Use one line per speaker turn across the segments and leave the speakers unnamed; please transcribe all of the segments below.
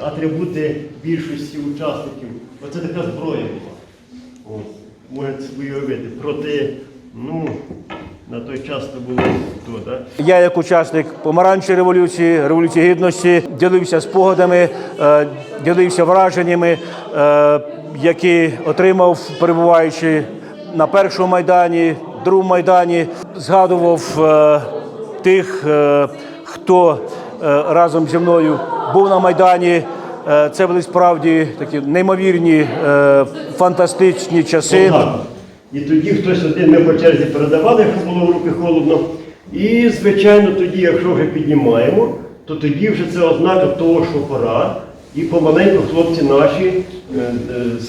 атрибути більшості учасників. Оце така зброя була. Можете собі уявити. Проти, ну, на той час то було то, так?
Я, як учасник помаранчої революції, революції гідності, ділився спогадами, е, ділився враженнями, е, які отримав, перебуваючи на першому майдані, другому майдані, згадував е, тих, хто разом зі мною був на майдані. Е, Це були справді такі неймовірні, е, фантастичні часи.
І тоді хтось один ми по черзі передавали, якщо було в руки холодно. І, звичайно, тоді, якщо вже піднімаємо, то тоді вже це ознака того, що пора. І помаленьку хлопці наші е,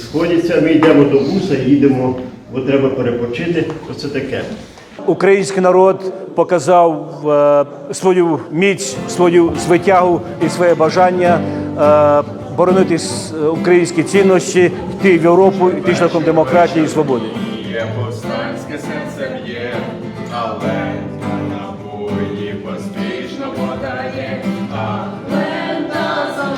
сходяться, ми йдемо до буса, їдемо, бо треба перепочити. Оце таке.
Український народ показав е, свою міць, свою звитягу і своє бажання е, боронити українські цінності, йти в Європу, йти шляхом демократії і свободи.
Є повстанське серце б'є, але набої поспішно подає, а
Лента за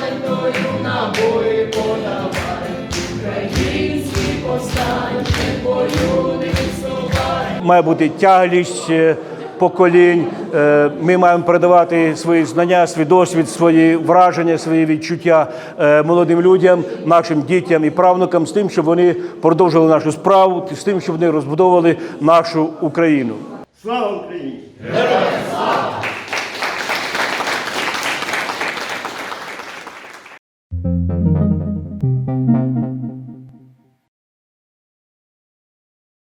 Має бути тяглість е, поколінь. Е, ми маємо передавати свої знання, свій досвід, свої враження, свої відчуття е, молодим людям, нашим дітям і правнукам, з тим, щоб вони продовжили нашу справу, з тим, щоб вони розбудовували нашу Україну.
Слава Україні! Героям слава! thank you